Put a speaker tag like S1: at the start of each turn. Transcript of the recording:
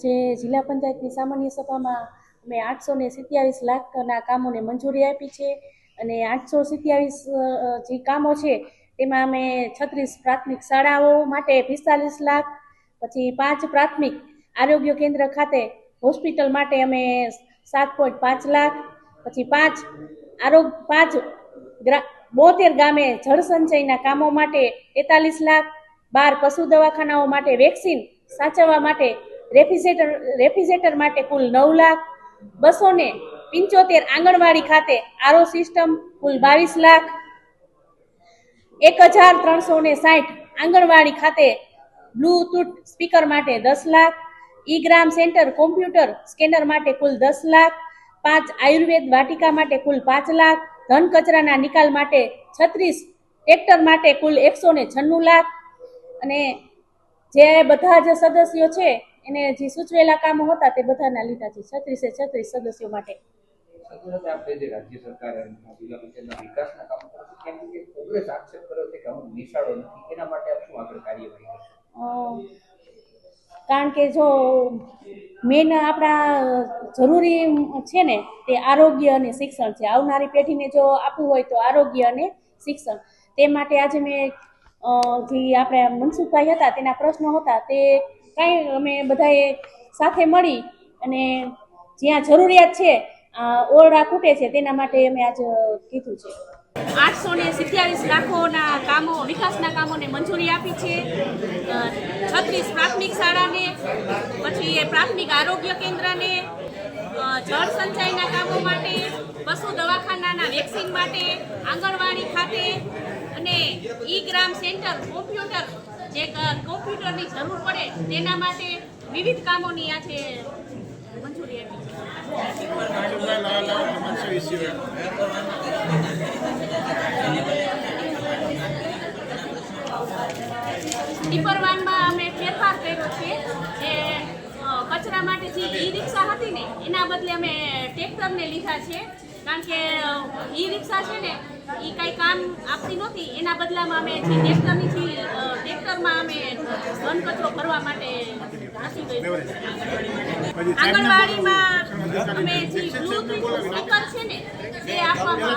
S1: જે જિલ્લા પંચાયતની સામાન્ય સભામાં અમે આઠસો ને સિત્યાવીસ લાખના કામોને મંજૂરી આપી છે અને આઠસો સિત્યાવીસ જે કામો છે તેમાં અમે છત્રીસ પ્રાથમિક શાળાઓ માટે પિસ્તાલીસ લાખ, પછી પાંચ પ્રાથમિક આરોગ્ય કેન્દ્ર ખાતે હોસ્પિટલ માટે અમે સાત પોઈન્ટ પાંચ લાખ, પછી પાંચ આરોગ્ય પાંચ ગ્રા, બોતેર ગામે જળ સંચયના કામો માટે તેતાલીસ લાખ, બાર પશુ દવાખાનાઓ માટે વેક્સિન સાચવવા માટે રેફ્રિજરેટર રેફ્રિજરેટર માટે કુલ નવ લાખ બસો ને પંચોતેર આંગણવાડી ખાતે આરો સિસ્ટમ કુલ બાવીસ લાખ એક હજાર ત્રણસો ને સાઠ આંગણવાડી ખાતે બ્લૂટૂથ સ્પીકર માટે દસ lakh e gram centre computer scanner માટે કુલ દસ લાખ, પાંચ આયુર્વેદ વાટિકા માટે કુલ પાંચ લાખ, ધન કચરાના નિકાલ માટે છત્રીસ, ટ્રેક્ટર માટે કુલ એકસો ને છન્નું લાખ અને જે બધા જે સદસ્યો છે એને જે સૂચવેલા કામો હતા તે બધાના લીધા છે. છત્રીસે છત્રીસ સદસ્યો માટે. કારણ કે જો મેન આપણા જરૂરી છે ને તે આરોગ્ય અને શિક્ષણ છે. આવનારી પેઢીને જો આપવું હોય તો આરોગ્ય અને શિક્ષણ. તે માટે આજે મેં જે આપણે મનસુખભાઈ હતા તેના પ્રશ્નો હતા તે કાંઈ અમે બધાએ સાથે મળી અને જ્યાં જરૂરિયાત છે ઓરડા ખૂટે છે, તેના માટે અમે આજ કીધું છે. આઠસો ને સિત્યાવીસ લાખોના કામો, વિકાસના કામોને મંજૂરી આપી છે. છત્રીસ પ્રાથમિક શાળાને, પછી પ્રાથમિક આરોગ્ય કેન્દ્રને જળ સંચયના કામો માટે, પશુ દવાખાનાના વેક્સિન માટે, આંગણવાડી ખાતે અને ઈ ગ્રામ સેન્ટર, કોમ્પ્યુટર જે કોમ્પ્યુટરની જરૂર પડે, તેના માટે વિવિધ કામોની આજે મંજૂરી આપી છે. ટીપરવાનમાં અમે ફેરફાર કર્યો છે જે કચરા માટે જે ઈ રિક્ષા હતી ને, એના બદલે અમે ટ્રેક્ટરને લીધા છે. કારણ કે ઈ રિક્ષા છે ને એ કાંઈ કામ આપતી નહોતી, એના બદલામાં અમે જે ટ્રેક્ટરની જે ટ્રેક્ટરમાં અમે ઘન કચરો ભરવા માટે આંગણવાડીમાં અમે જે બ્લૂટૂથ સ્પીકર છે ને તે આપવામાં